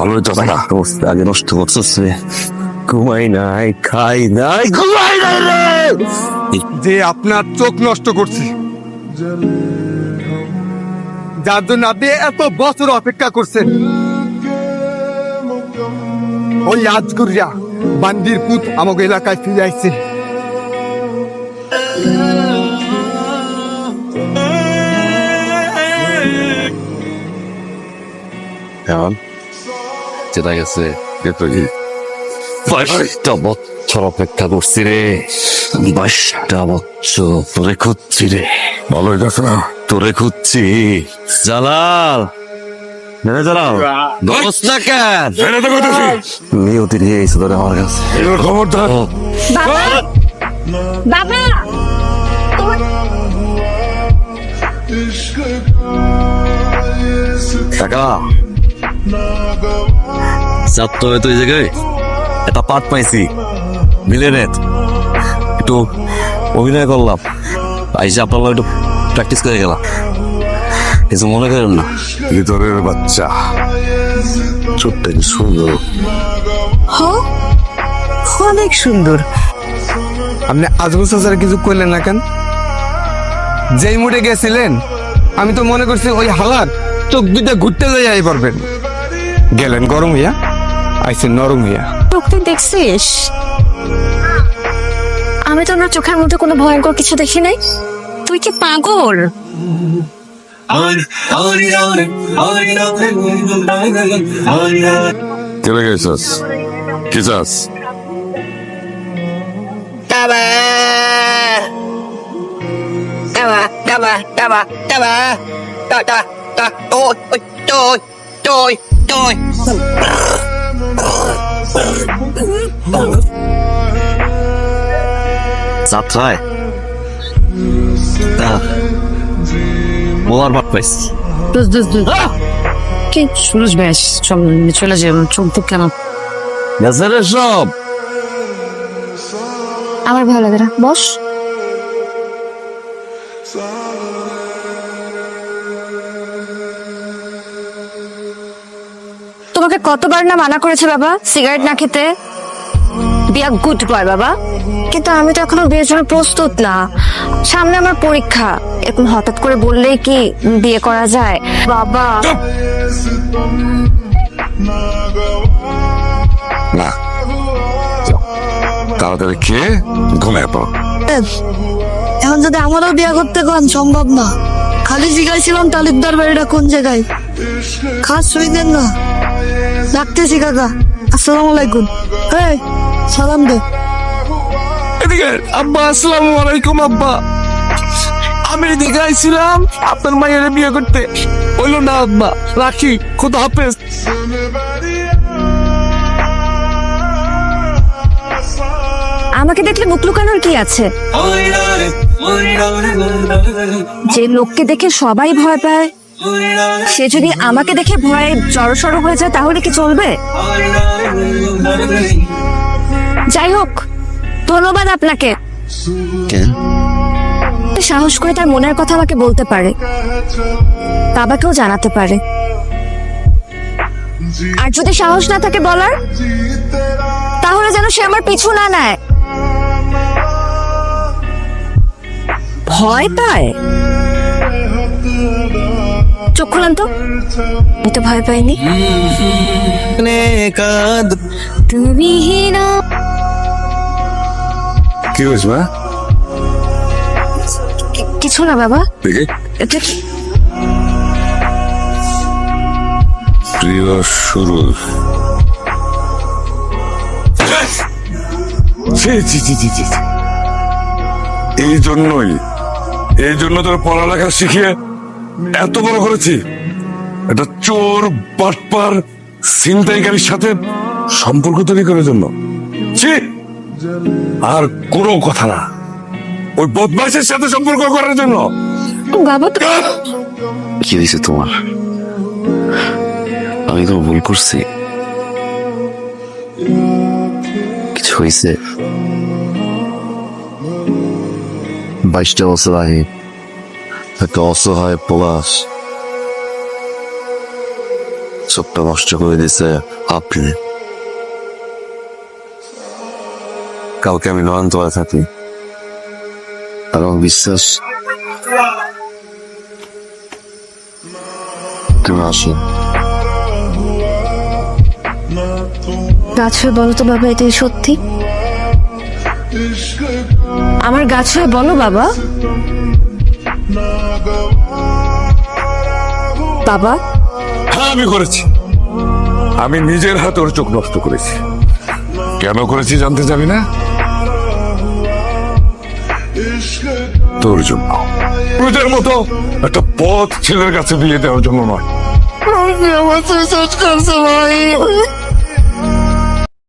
ভালোই তো না অবস্থা আগে নষ্ট করছিস রে। ঘুমাই নাই খাই নাই ঘুমাই নাই রে! যে আপনার চোখ নষ্ট করছে। যার জন্য আপনি এত বছর অপেক্ষা করছেন। ওই আজগুরিয়া বান্দির পুত আমাকে এলাকায় ফিরে আইছে। এখন যেটা গেছে বাইশটা বছর অপেক্ষা করছি রে বাইশটা বছর তোরে খুঁজছি রে ভালোই যাচ্ছে না তোরে খুঁজছি জালাল কেন এসে আমার কাছে খবরদার বাবা চাপ তো তুই জায়গায় একটা পাঠ পাইছি। মিলেনেট একটু অভিনয় করলাম আইসে আপনার একটু প্র্যাকটিস করে গেলাম কিছু মনে করেন না? ভিতরের বাচ্চা। ছোট্ট কি সুন্দর হ? অনেক সুন্দর আপনি আজমল চাচার কিছু করলেন না কেন? যেই মুডে গেছিলেন আমি তো মনে করছি ওই হালার চোখ দুটা ঘুরতে যাই পারবেন গেলেন গরম হইয়া আইসেন নরম হইয়া চোখটা দেখছিস? আমি তো ওনার চোখের মধ্যে কোনো ভয়ঙ্কর কিছু দেখি নাই। তুই কি পাগল? চলে গেছিস কি চাস taba, taba, taba. Ta ta ta. Tôi, tôi, tôi, tôi, tôi. যাত্রায় মোয়ার পাঠ পাইছি কি শুনিস বেশ চল চলে যাই চোখ তো কেন গেছে সব আমার ভালো লাগে না বস কতবার না মানা করেছে বাবা? সিগারেট না খেতে? বিয়া গুড বয় বাবা। কিন্তু আমি তো এখনও বিয়ের জন্য প্রস্তুত না। সামনে আমার পরীক্ষা। এখন হঠাৎ করে বললেই কি বিয়ে করা যায়? বাবা। না। তাড়াতাড়ি খেয়ে ঘুমিয়ে পড়ো। এখন যদি আমারও বিয়ে করতে কোন সম্ভব না। খালি জিজ্ঞাসিলাম তালুকদার বাড়িটা কোন জায়গায়? খাস শুইতেন না। ডাকতেছি কাকা আসসালামু আলাইকুম এই সালাম দে এদিকে আব্বা আসসালামু আলাইকুম আব্বা আমি এদিকে আইছিলাম আপনার মায়ের বিয়ে করতে হইল না আব্বা রাখি খুদা হাফেজ আমাকে দেখলে মুখ লুকানোর কি আছে যে লোককে দেখে সবাই ভয় পায় সে যদি আমাকে দেখে ভয়ে জড়সড় হয়ে যায় তাহলে কি চলবে? যাই হোক ধন্যবাদ আপনাকে। সাহস করে তার মনের কথা আমাকে বলতে পারে। বাবাকেও জানাতে পারে। আর যদি সাহস না থাকে বলার তাহলে যেন সে আমার পিছু না নেয়। ভয় পায়? চোখ খুলান তো। আমি তো ভয় পাইনি। তুমি না কি হয়েছে মা? কিছু না বাবা। এটা কি প্রিয় শুরু। এই জন্যই এই জন্য তোর পড়ালেখা শিখিয়ে এত বড় করেছি? একটা চোর বাটপার ছিনতাইকারীর সাথে সম্পর্ক তৈরি করার জন্য। ছি! আর কোনো কথা না। ওই বদমাইশের সাথে সম্পর্ক করার জন্য। বাবা তো কি হয়েছে তোমার? আমি কোনো ভুল করছি। কিছু হয়েছে? বাইশটা বছর আগে একটা অসহায় পলাশ। চোখটা নষ্ট করে দিছে আপনি। কালকে আমি নয়ন নয়নতলায় থাকি। আর আমার বিশ্বাস। তুমি আসো। গাছ হয়ে বলো তো বাবা, এটাই সত্যি? আমার গাছ হয়ে বলো বাবা। বাবা? হ্যাঁ আমি করেছি। আমি নিজের হাতে ওর চোখ নষ্ট করেছি। কেন করেছি জানতে যাবি না? তোর জন্য। তোদের মতো একটা পথ ছেলের কাছে বিয়ে দেওয়ার জন্য নয়। আমার শেষ করছে ভাই।